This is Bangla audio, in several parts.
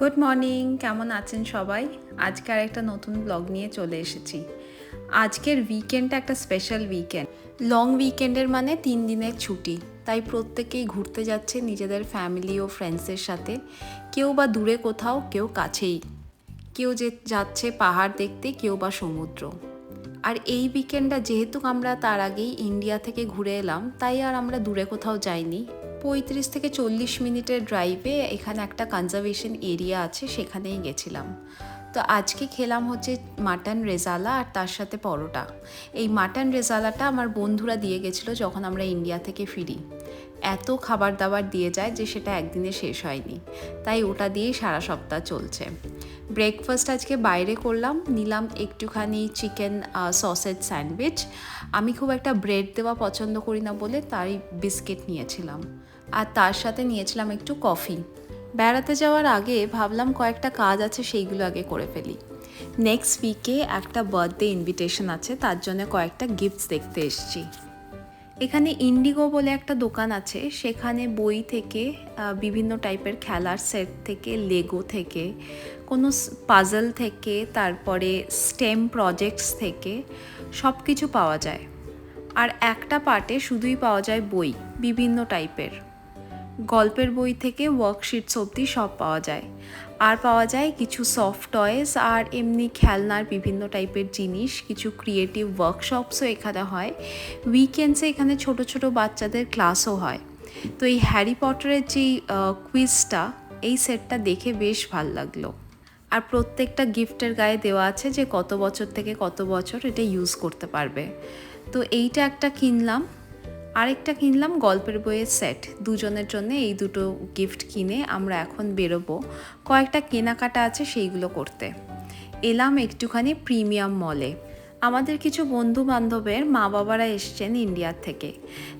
গুড মর্নিং কেমন আছেন সবাই? আজকে আর একটা নতুন ব্লগ নিয়ে চলে এসেছি। আজকের উইকেন্ডটা একটা স্পেশাল উইকেন্ড লং উইকেন্ডের মানে তিন দিনের ছুটি। তাই প্রত্যেকেই ঘুরতে যাচ্ছে নিজেদের ফ্যামিলি ও ফ্রেন্ডসের সাথে। কেউ বা দূরে কোথাও, কেউ কাছেই। কেউ যে যাচ্ছে পাহাড় দেখতে, কেউ বা সমুদ্র। আর এই উইকেন্ডটা যেহেতু আমরা তার আগেই ইন্ডিয়া থেকে ঘুরে এলাম, তাই আর আমরা দূরে কোথাও যাইনি। পঁয়ত্রিশ থেকে চল্লিশ মিনিটের ড্রাইভে এখানে একটা কনজারভেশন এরিয়া আছে, সেখানেই গেছিলাম। তো আজকে খেলাম হচ্ছে মাটন রেজালা আর তার সাথে পরোটা। এই মাটন রেজালাটা আমার বন্ধুরা দিয়ে গেছিল যখন আমরা ইন্ডিয়া থেকে ফিরি। এত খাবার দাবার দিয়ে যায় যে সেটা একদিনে শেষ হয়নি। তাই ওটা দিয়েই সারা সপ্তাহ চলছে। ব্রেকফাস্ট আজকে বাইরে করলাম, নিলাম একটুখানি চিকেন সসেজ স্যান্ডউইচ আমি খুব একটা ব্রেড দেওয়া পছন্দ করি না বলে তাই বিস্কিট নিয়েছিলাম। আর তার সাথে নিয়েছিলাম একটু কফি। বেড়াতে যাওয়ার আগে ভাবলাম কয়েকটা কাজ আছে সেইগুলো আগে করে ফেলি। নেক্সট উইকে একটা বার্থডে ইনভিটেশন আছে, তার জন্য কয়েকটা গিফটস দেখতে এসেছি। এখানে ইন্ডিগো বলে একটা দোকান আছে, সেখানে বই থেকে বিভিন্ন টাইপের খেলার সেট থেকে লেগো থেকে, কোনো পাজল থেকে, তারপরে স্টেম প্রজেক্টস থেকে সব কিছু পাওয়া যায়। আর একটা পার্টে শুধুই পাওয়া যায় বই, বিভিন্ন টাইপের গল্পের বই থেকে ওয়ার্কশিটস অবধি সব পাওয়া যায়। আর পাওয়া যায় কিছু সফট টয়েস আর এমনি খেলনার বিভিন্ন টাইপের জিনিস, কিছু ক্রিয়েটিভ ওয়ার্কশপসও এখানে হয়। উইকেন্ডসে এখানে ছোট ছোট বাচ্চাদের ক্লাসও হয়। তো এই হ্যারি পটারের যেই কুইজটা এই সেটটা দেখে বেশ ভালো লাগল। আর প্রত্যেকটা গিফটের গায়ে দেওয়া আছে যে কত বছর থেকে কত বছর এটা ইউজ করতে পারবে। তো এইটা একটা কিনলাম। আরেকটা কিনলাম গল্পের বইয়ের সেট। দুজনের জন্য এই দুটো গিফট কিনে আমরা এখন বেরোবো। কয়েকটা কেনাকাটা আছে সেইগুলো করতে। এলাম একটুখানি প্রিমিয়াম মলে। আমাদের কিছু বন্ধু বান্ধবের মা বাবারা এসছেন ইন্ডিয়ার থেকে।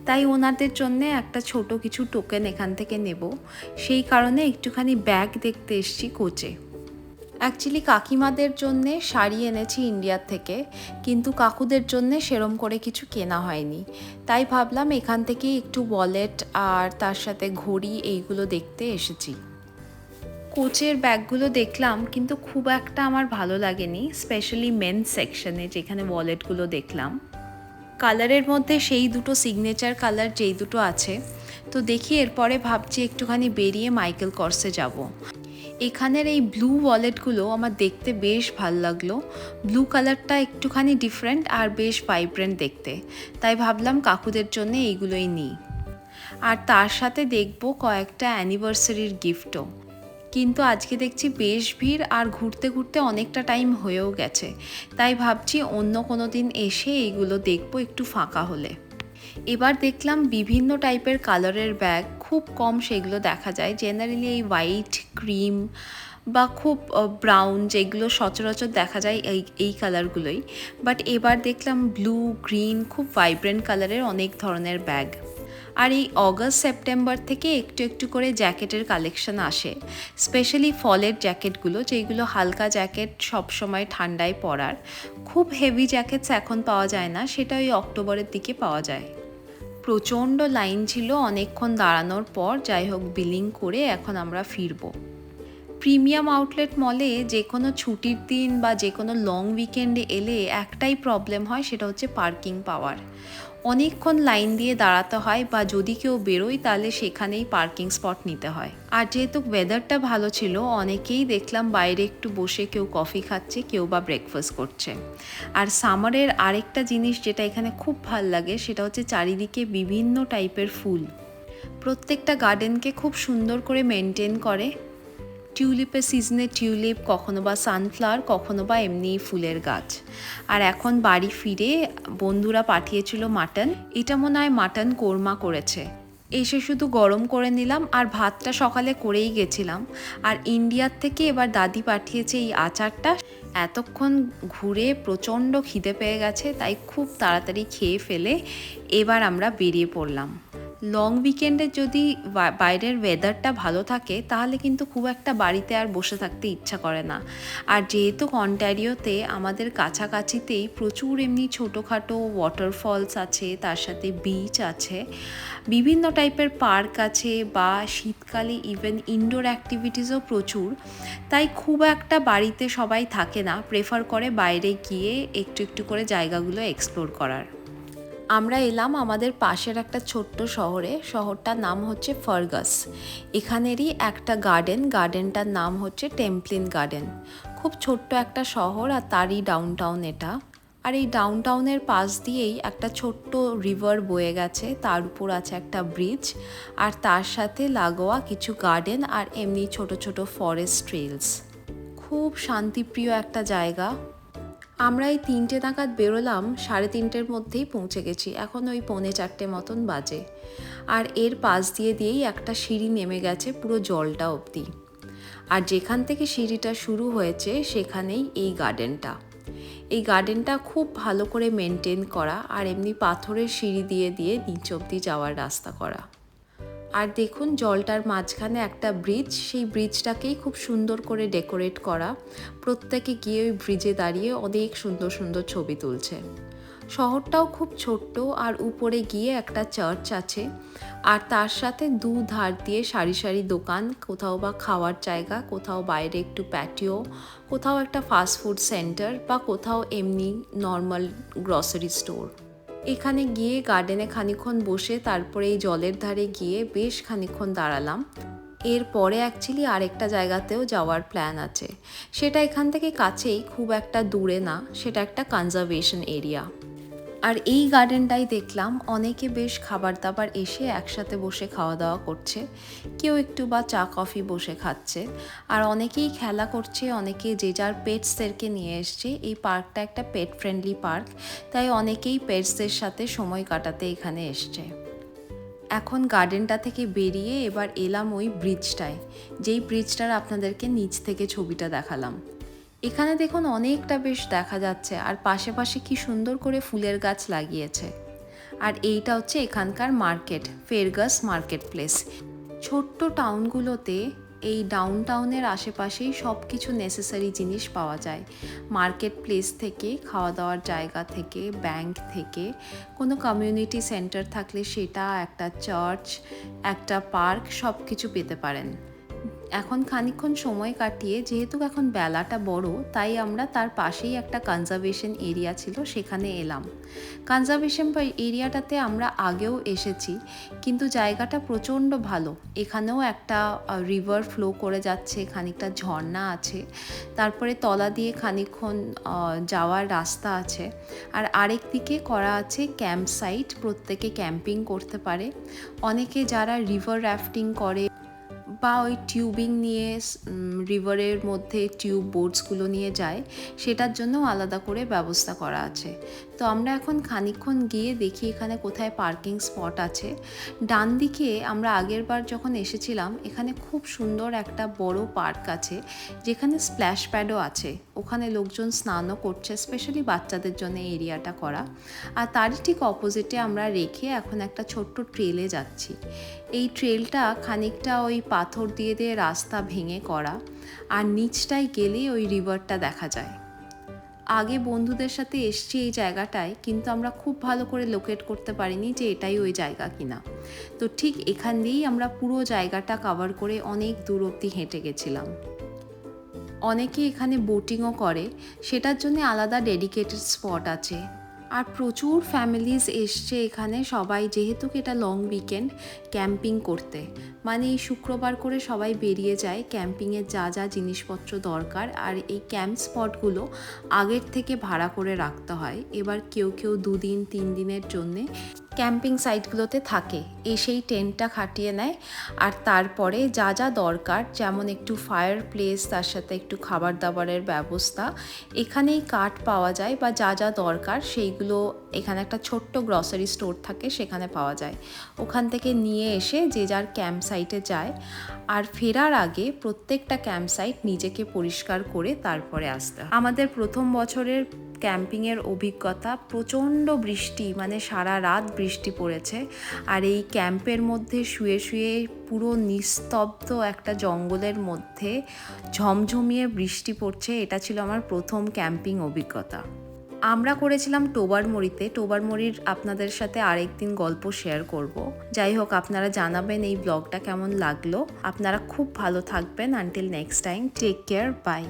তাই ওনাদের জন্য একটা ছোট কিছু টোকেন এখান থেকে নেব। সেই কারণে একটুখানি ব্যাগ দেখতে এসছি কোচে। অ্যাকচুয়ালি কাকিমাদের জন্যে শাড়ি এনেছি ইন্ডিয়ার থেকে, কিন্তু কাকুদের জন্যে সেরম করে কিছু কেনা হয়নি। তাই ভাবলাম এখান থেকেই একটু ওয়ালেট আর তার সাথে ঘড়ি এইগুলো দেখতে এসেছি। কোচের ব্যাগগুলো দেখলাম, কিন্তু খুব একটা আমার ভালো লাগেনি স্পেশালি মেন সেকশনে যেখানে ওয়ালেটগুলো দেখলাম। কালারের মধ্যে সেই দুটো সিগনেচার কালার যেই দুটো আছে, তো দেখি এরপরে ভাবছি একটুখানি বেরিয়ে মাইকেল কর্সে যাব। এখানের এই ব্লু ওয়ালেটগুলো আমার দেখতে বেশ ভালো লাগল। ব্লু কালারটা একটুখানি ডিফারেন্ট আর বেশ ভাইব্রেন্ট দেখতে। তাই ভাবলাম কাকুদের জন্য এইগুলোই নিই। আর তার সাথে দেখব কয়েকটা অ্যানিভার্সারির গিফটও কিন্তু আজকে দেখছি বেশ ভিড় আর ঘুরতে ঘুরতে অনেকটা টাইম হয়েও গেছে। তাই ভাবছি অন্য কোনো দিন এসে এইগুলো দেখব একটু ফাঁকা হলে। এবার দেখলাম বিভিন্ন টাইপের কালারের ব্যাগ খুব কম সেগুলো দেখা যায়। জেনারেলি এই হোয়াইট ক্রিম বা খুব ব্রাউন যেগুলো সচরাচর দেখা যায় এই এই কালারগুলোই বাট এবার দেখলাম ব্লু গ্রিন খুব ভাইব্রেন্ট কালারের অনেক ধরনের ব্যাগ আর এই অগস্ট সেপ্টেম্বর থেকে একটু একটু করে জ্যাকেটের কালেকশন আসে। স্পেশালি ফলের জ্যাকেটগুলো যেগুলো হালকা জ্যাকেট সবসময় ঠান্ডায় পরার। খুব হেভি জ্যাকেটস এখন পাওয়া যায় না, সেটা ওই অক্টোবরের দিকে পাওয়া যায়। প্রচণ্ড লাইন ছিল অনেকক্ষণ দাঁড়ানোর পর যাই হোক বিলিং করে এখন আমরা ফিরবো। প্রিমিয়াম আউটলেট মলে যে কোনো ছুটির দিন বা যে কোনো লং উইকেন্ডে এলে একটাই প্রবলেম হয়, সেটা হচ্ছে পার্কিং পাওয়ার অনেকক্ষণ লাইন দিয়ে দাঁড়াতে হয় বা যদি কেউ বেরোয়, তাহলে সেখানেই পার্কিং স্পট নিতে হয়। আর যেহেতু ওয়েদারটা ভালো ছিল, অনেকেই দেখলাম বাইরে একটু বসে কেউ কফি খাচ্ছে, কেউ বা ব্রেকফাস্ট করছে। আর সামারের আরেকটা জিনিস যেটা এখানে খুব ভালো লাগে, সেটা হচ্ছে চারিদিকে বিভিন্ন টাইপের ফুল। প্রত্যেকটা গার্ডেনকে খুব সুন্দর করে মেনটেন করে। টিউলিপের সিজনে টিউলিপ, কখনো বা সানফ্লাওয়ার কখনো বা এমনি ফুলের গাছ। আর এখন বাড়ি ফিরে বন্ধুরা পাঠিয়েছিল মাটন এটা মনে হয় মাটন কোরমা করেছে। এসে শুধু গরম করে নিলাম আর ভাতটা সকালে করেই গেছিলাম। আর ইন্ডিয়ার থেকে এবার দাদি পাঠিয়েছে এই আচারটা। এতক্ষণ ঘুরে প্রচণ্ড খিদে পেয়ে গেছে, তাই খুব তাড়াতাড়ি খেয়ে ফেলে এবার আমরা বেরিয়ে পড়লাম। লং উইকেন্ডে যদি বাইরের ওয়েদারটা ভালো থাকে, তাহলে কিন্তু খুব একটা বাড়িতে আর বসে থাকতে ইচ্ছা করে না। আর যেহেতু কন্ট্যারিওতে আমাদের কাছাকাছিতেই প্রচুর এমনি ছোটোখাটো ওয়াটারফলস আছে, তার সাথে বিচ আছে, বিভিন্ন টাইপের পার্ক আছে বা শীতকালে ইভেন ইনডোর অ্যাক্টিভিটিসও প্রচুর, তাই খুব একটা বাড়িতে সবাই থাকে না প্রেফার করে বাইরে গিয়ে একটু একটু করে জায়গাগুলো এক্সপ্লোর করার। আমরা এলাম আমাদের পাশের একটা ছোট্ট শহরে। শহরটার নাম হচ্ছে ফার্গাস। এখানেরই একটা গার্ডেন গার্ডেনটার নাম হচ্ছে টেম্পলিন গার্ডেন খুব ছোট্ট একটা শহর আর তারই ডাউন টাউন এটা। আর এই ডাউন টাউনের পাশ দিয়েই একটা ছোট্ট রিভার বয়ে গেছে। তার উপর আছে একটা ব্রিজ আর তার সাথে লাগোয়া কিছু গার্ডেন আর এমনি ছোট ছোট ফরেস্ট ট্রেলস খুব শান্তিপ্রিয় একটা জায়গা। আমরা এই তিনটে নাগাদ বেরোলাম সাড়ে তিনটের মধ্যেই পৌঁছে গেছি। এখন ওই পৌনে চারটে মতন বাজে। আর এর পাশ দিয়ে দিয়েই একটা সিঁড়ি নেমে গেছে পুরো জলটা অবধি। আর যেখান থেকে সিঁড়িটা শুরু হয়েছে সেখানেই এই গার্ডেনটা। এই গার্ডেনটা খুব ভালো করে মেনটেন করা আর এমনি পাথরের সিঁড়ি দিয়ে দিয়ে নিচ অবধি যাওয়ার রাস্তা করা। আর দেখুন জলটার মাঝখানে একটা ব্রিজ সেই ব্রিজটাকেই খুব সুন্দর করে ডেকোরেট করা। প্রত্যেকে গিয়ে ওই ব্রিজে দাঁড়িয়ে অনেক সুন্দর সুন্দর ছবি তুলছে। শহরটাও খুব ছোট্ট আর উপরে গিয়ে একটা চার্চ আছে। আর তার সাথে দু ধার দিয়ে সারি সারি দোকান, কোথাও বা খাওয়ার জায়গা, কোথাও বাইরে একটু প্যাটিও কোথাও একটা ফাস্ট ফুড সেন্টার বা কোথাও এমনি নর্মাল গ্রসারি স্টোর এখানে গিয়ে গার্ডেনে খানিক্ষণ বসে তারপরে এই জলের ধারে গিয়ে বেশ খানিক্ষণ দাঁড়ালাম। এরপরে অ্যাকচুয়ালি আরেকটা জায়গাতেও যাওয়ার প্ল্যান আছে। সেটা এখান থেকে কাছেই, খুব একটা দূরে না, সেটা একটা কনজারভেশন এরিয়া আর এই গার্ডেনটাই দেখলাম অনেকে বেশ খাবার দাবার এসে একসাথে বসে খাওয়া দাওয়া করছে। কেউ একটু বা চা, কফি বসে খাচ্ছে। আর অনেকেই খেলা করছে, অনেকে যে যার পেটসদেরকে নিয়ে এসছে। এই পার্কটা একটা পেট ফ্রেন্ডলি পার্ক তাই অনেকেই পেটসদের সাথে সময় কাটাতে এখানে এসছে। এখন গার্ডেনটা থেকে বেরিয়ে এবার এলাম ওই ব্রিজটায় যেই ব্রিজটার আপনাদেরকে নিচ থেকে ছবিটা দেখালাম। এখানে দেখুন অনেকটা বেশ দেখা যাচ্ছে, আর পাশে পাশে কি সুন্দর করে ফুলের গাছ লাগিয়েছে। আর এইটা হচ্ছে এখানকার মার্কেট, ফেরগাস মার্কেট প্লেস ছোট্ট টাউনগুলোতে এই ডাউন টাউনের আশেপাশেই সব কিছু নেসেসারি জিনিস পাওয়া যায়। মার্কেট প্লেস থেকে খাওয়া দাওয়ার জায়গা থেকে, ব্যাংক থেকে, কোনো কমিউনিটি সেন্টার থাকলে সেটা, একটা চার্চ একটা পার্ক সব কিছু পেতে পারেন। এখন খানিকক্ষণ সময় কাটিয়ে, যেহেতু এখন বেলাটা বড়, তাই আমরা তার পাশেই একটা কনজারভেশন এরিয়া ছিল, সেখানে এলাম। কনজারভেশন এরিয়াটাতে আমরা আগেও এসেছি, কিন্তু জায়গাটা প্রচণ্ড ভালো। এখানেও একটা রিভার ফ্লো করে যাচ্ছে, খানিকটা ঝর্ণা আছে। তারপরে তলা দিয়ে খানিকক্ষণ যাওয়ার রাস্তা আছে। আর আরেক দিকে করা আছে ক্যাম্প সাইট প্রত্যেকে ক্যাম্পিং করতে পারে। অনেকে যারা রিভার রাফটিং করে বা ওই টিউবিং নিয়ে রিভারের মধ্যে টিউব বোর্ডসগুলো নিয়ে যায়, সেটার জন্য আলাদা করে ব্যবস্থা করা আছে। তো আমরা এখন খানিকক্ষণ গিয়ে দেখি এখানে কোথায় পার্কিং স্পট আছে। ডান দিকে আমরা আগের বার যখন এসেছিলাম, এখানে খুব সুন্দর একটা বড় পার্ক আছে, যেখানে স্প্ল্যাশ প্যাডও আছে। ওখানে লোকজন স্নানও করছে, স্পেশালি বাচ্চাদের জন্য এরিয়াটা করা। আর তারই ঠিক অপোজিটে আমরা রেখে এখন একটা ছোট্ট ট্রেলে যাচ্ছি। এই ট্রেলটা খানিকটা ওই পাথর দিয়ে দিয়ে রাস্তা ভেঙে করা। আর নিচটায় গেলে ওই রিভারটা দেখা যায়। আগে বন্ধুদের সাথে এসছি এই জায়গাটায়, কিন্তু আমরা খুব ভালো করে লোকেট করতে পারিনি যে এটাই ওই জায়গা কিনা। তো ঠিক এখান দিয়েই আমরা পুরো জায়গাটা কাভার করে অনেক দূর অব্দি হেঁটে গেছিলাম। অনেকে এখানে বোটিংও করে, সেটার জন্য আলাদা ডেডিকেটেড স্পট আছে। আর প্রচুর ফ্যামিলিজ এসছে এখানে সবাই, যেহেতু এটা লং উইকেন্ড ক্যাম্পিং করতে। মানে এই শুক্রবার করে সবাই বেরিয়ে যায় ক্যাম্পিংয়ের যা যা জিনিসপত্র দরকার। আর এই ক্যাম্প স্পটগুলো আগের থেকে ভাড়া করে রাখতে হয়। এবার কেউ কেউ দুদিন তিন দিনের জন্যে ক্যাম্পিং সাইটগুলোতে থাকে। এসেই টেন্টটা খাটিয়ে নেয়। আর তারপরে যা যা দরকার, যেমন একটু ফায়ার প্লেস তার সাথে একটু খাবার দাবারের ব্যবস্থা। এখানেই কাঠ পাওয়া যায় বা যা যা দরকার, সেইগুলো এখানে একটা ছোট্ট গ্রসারি স্টোর থাকে, সেখানে পাওয়া যায়। ওখান থেকে নিয়ে এসে যে যার ক্যাম্প সাইটে যায় আর ফেরার আগে প্রত্যেকটা ক্যাম্প সাইট নিজেকে পরিষ্কার করে তারপরে আসতে আমাদের প্রথম বছরের ক্যাম্পিংয়ের অভিজ্ঞতা, প্রচণ্ড বৃষ্টি মানে সারা রাত বৃষ্টি পড়েছে আর এই ক্যাম্পের মধ্যে শুয়ে শুয়ে পুরো নিস্তব্ধ একটা জঙ্গলের মধ্যে ঝমঝমিয়ে বৃষ্টি পড়ছে, এটা ছিল আমার প্রথম ক্যাম্পিং অভিজ্ঞতা। আমরা করেছিলাম টোবারমড়িতে। টোবারমড়ির আপনাদের সাথে আরেকদিন গল্প শেয়ার করব। যাই হোক, আপনারা জানাবেন এই ব্লগটা কেমন লাগল। আপনারা খুব ভালো থাকবেন। Until next time take care bye